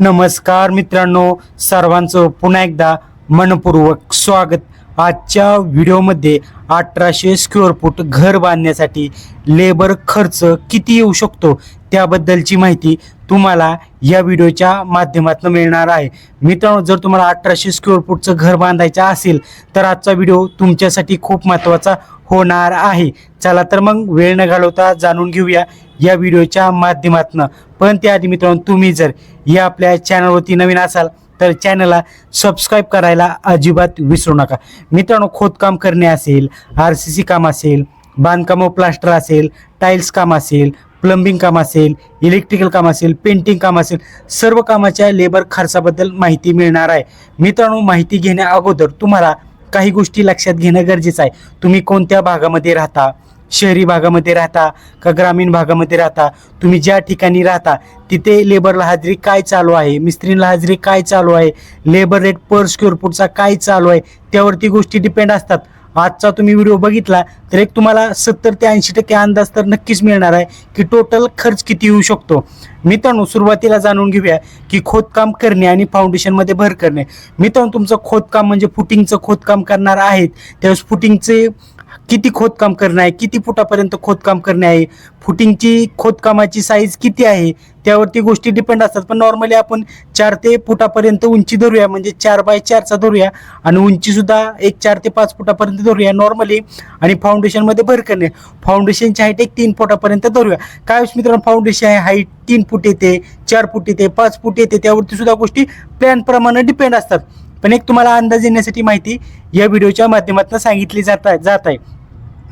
नमस्कार मित्रांनो सर्वांचं पुन्हा एकदा मनपूर्वक स्वागत. आजच्या व्हिडिओमध्ये अठराशे स्क्वेअर फूट घर बांधण्यासाठी लेबर खर्च किती येऊ शकतो त्याबद्दलची माहिती तुम्हाला या व्हिडिओच्या माध्यमातून मिळणार आहे. मित्रांनो जर तुम्हाला अठराशे स्क्वेअर फूटचं घर बांधायचं असेल तर आजचा व्हिडिओ तुमच्यासाठी खूप महत्त्वाचा होणार आहे. चला तर मग वेळ न घालवता जाणून घेऊया या व्हिडिओच्या माध्यमातून. पण त्याआधी मित्रांनो तुम्ही जर या आपल्या चॅनलवरती नवीन असाल तर चॅनलला सबस्क्राईब करायला अजिबात विसरू नका. मित्रांनो खोदकाम करणे असेल आर सी सी काम असेल बांधकाम प्लास्टर असेल टाईल्स काम असेल प्लंबिंग काम असेल इलेक्ट्रिकल काम असेल पेंटिंग काम असेल सर्व कामाच्या लेबर खर्चाबद्दल माहिती मिळणार आहे. मित्रांनो माहिती घेण्या अगोदर तुम्हाला काही गोष्टी लक्षात घेणं गरजेचं आहे. तुम्ही कोणत्या भागामध्ये राहता शहरी भागामध्ये राहता का ग्रामीण भागामध्ये राहता? तुम्ही ज्या ठिकाणी राहता तिथे लेबरला हाजरी काय चालू आहे? मिस्त्रीला हाजरी काय चालू आहे? लेबर रेट पर स्क्वेअर फूटचा काय चालू आहे? त्यावरती गोष्टी डिपेंड असतात. आजचा तुम्ही व्हिडिओ बघितला तर एक तुम्हाला सत्तर ते ऐंशी टक्के अंदाज तर नक्कीच मिळणार आहे की टोटल खर्च किती येऊ शकतो. मित्रांनो सुरुवातीला जाणून घेऊया की खोदकाम करणे आणि फाउंडेशनमध्ये भर करणे. मित्रांनो तुमचं खोदकाम म्हणजे फुटिंगचं खोदकाम करणार आहेत. त्यावेळेस फुटिंगचे किती खोदकाम करणे आहे किती फुटापर्यंत खोदकाम करणे आहे फुटिंगची खोदकामाची साईज किती आहे त्यावरती गोष्टी डिपेंड असतात. पण नॉर्मली आपण चार ते फुटापर्यंत उंची धरूया म्हणजे चार बाय चारचा धरूया आणि उंचीसुद्धा एक चार ते पाच फुटापर्यंत धरूया नॉर्मली आणि फाउंडेशनमध्ये भर करणे. फाउंडेशनची हाईट एक तीन फुटापर्यंत धरूया. काय मित्रांनो फाउंडेशन आहे हाईट तीन फूट येते चार फूट येते पाच फूट येते त्यावरती सुद्धा गोष्टी प्लॅनप्रमाणे डिपेंड असतात. पण एक तुम्हाला अंदाज येण्यासाठी माहिती या व्हिडिओच्या माध्यमातून सांगितली जात आहे जात आहे.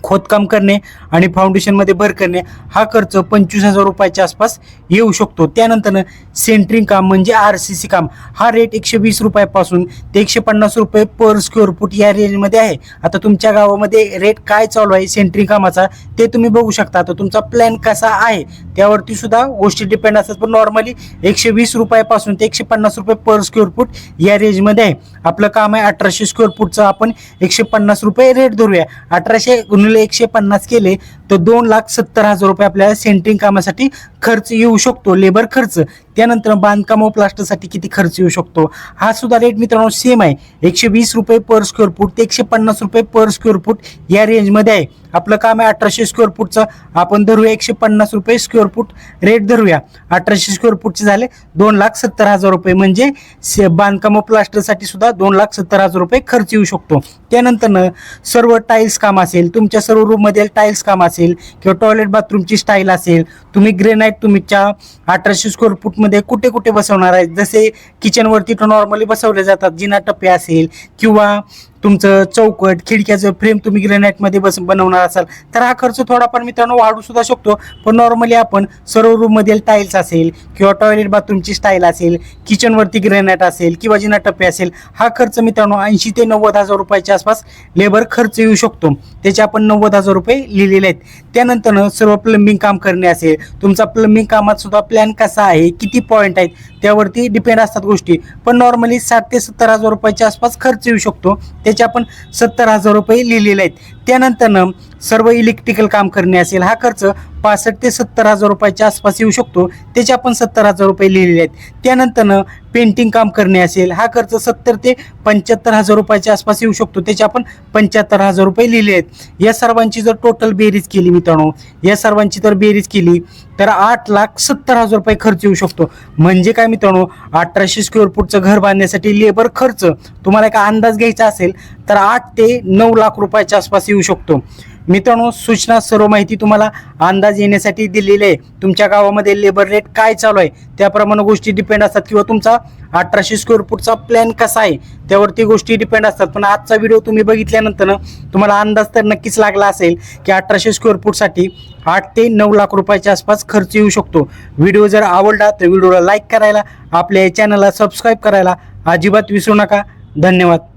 खोदकाम करणे आणि फाउंडेशनमध्ये भर करणे हा खर्च पंचवीस हजार रुपयाच्या आसपास येऊ शकतो. त्यानंतर सेंट्रिंग काम म्हणजे आर सी सी काम. हा रेट एकशे वीस रुपयापासून ते एकशे पन्नास रुपये पर स्क्वेअर फूट या रेंजमध्ये आहे. आता तुमच्या गावामध्ये रेट काय चालू आहे? सेंट्रिंग कामाचा ते तुम्ही बघू शकता. आता तुमचा प्लॅन कसा आहे? त्यावरती सुद्धा गोष्टी डिपेंड असतात. पण नॉर्मली एकशे वीस रुपयापासून ते एकशे पन्नास रुपये पर स्क्वेअर फूट या रेंजमध्ये आहे. आपलं काम आहे अठराशे स्क्वेअर फूटचं आपण एकशे पन्नास रुपये रेट धरूया. अठराशे गुणिले एकशे पन्नास केले तर दोन लाख सत्तर हजार रुपये आपल्याला सेंटरिंग कामासाठी खर्च येऊ शकतो लेबर खर्च. त्यानंतर बांधकाम व प्लास्टरसाठी किती खर्च येऊ शकतो? हा सुद्धा रेट मित्रांनो सेम आहे. एकशे वीस रुपये पर स्क्वेअर फूट ते एकशे पन्नास रुपये पर स्क्वेअर फूट या रेंजमध्ये आहे. आपलं काम आहे अठराशे स्क्वेअर फूटचं आपण धरूया एकशे पन्नास रुपये स्क्वेअर फूट रेट धरूया. अठराशे स्क्वेअर फूटचे झाले दोन लाख सत्तर हजार रुपये. म्हणजे बांधकाम व प्लास्टरसाठी सुद्धा दोन लाख सत्तर हजार रुपये खर्च येऊ शकतो. त्यानंतर सर्व टाईल्स काम असेल तुमच्या सर्व रूममध्ये टाईल्स काम असेल किंवा टॉयलेट बाथरूमची स्टाईल असेल तुम्ही ग्रेनाईट तुमच्या अठराशे स्क्वेअर फूटमध्ये कुठे कुठे बसवणार आहे जसे किचनवरती नॉर्मली बसवले जातात. जिना टप्पे असेल किंवा तुमचं चौकट खिडक्याचं फ्रेम तुम्ही ग्रेनाईटमध्ये बस बनवणार असाल तर हा खर्च थोडाफार मित्रांनो वाढू सुद्धा शकतो. पण नॉर्मली आपण सर्व रूममधील टाईल्स असेल किंवा टॉयलेट बाथरूमची स्टाईल असेल किचनवरती ग्रेनाईट असेल किंवा जिना टप्पे असेल हा खर्च मित्रांनो ऐंशी ते नव्वद हजार रुपयाच्या आसपास लेबर खर्च येऊ शकतो. त्याचे आपण नव्वद हजार रुपये लिहिलेले आहेत. त्यानंतर सर्व प्लंबिंग काम करणे असेल तुमचा प्लंबिंग कामात सुद्धा प्लॅन कसा आहे किती पॉईंट आहेत त्यावरती डिपेंड असतात गोष्टी. पण नॉर्मली साठ ते सत्तर हजार रुपयाच्या आसपास खर्च येऊ शकतो. त्याचे आपण सत्तर हजार रुपये लिहिलेले आहेत. त्यानंतरनं सर्व इलेक्ट्रिकल काम करणे असेल हा खर्च पासष्ट ते सत्तर हजार रुपयाच्या आसपास येऊ शकतो. त्याचे आपण सत्तर हजार रुपये लिहिलेले आहेत. त्यानंतरनं पेंटिंग काम करणे असेल हा खर्च सत्तर ते पंच्याहत्तर हजार रुपयाच्या आसपास येऊ शकतो. त्याचे आपण पंच्याहत्तर हजार रुपये लिहिले आहेत. या सर्वांची जर टोटल बेरीज केली मित्रांनो या सर्वांची जर बेरीज केली तर आठ लाख सत्तर हजार रुपये खर्च येऊ शकतो. म्हणजे काय मित्रांनो अठराशे स्क्वेअर फूटचं घर बांधण्यासाठी लेबर खर्च तुम्हाला एक अंदाज घ्यायचा असेल तर आठ ते नऊ लाख रुपयाच्या आसपास येऊ शकतो. मित्रांनो सूचना सर्व माहिती तुम्हाला अंदाज येण्यासाठी दिलेली आहे. तुमच्या गावामध्ये लेबर रेट काय चालू आहे? त्याप्रमाणे गोष्टी डिपेंड असतात किंवा तुमचा अठराशे स्क्वेअर फूटचा प्लॅन कसा आहे? त्यावरती गोष्टी डिपेंड असतात. पण आजचा व्हिडिओ तुम्ही बघितल्यानंतर तुम्हाला अंदाज तर नक्कीच लागला असेल की अठराशे स्क्वेअर फूटसाठी आठ ते नऊ लाख रुपयाच्या आसपास खर्च येऊ शकतो. व्हिडिओ जर आवडला तर व्हिडिओला लाईक करायला आपल्या चॅनलला सबस्क्राईब करायला अजिबात विसरू नका. धन्यवाद.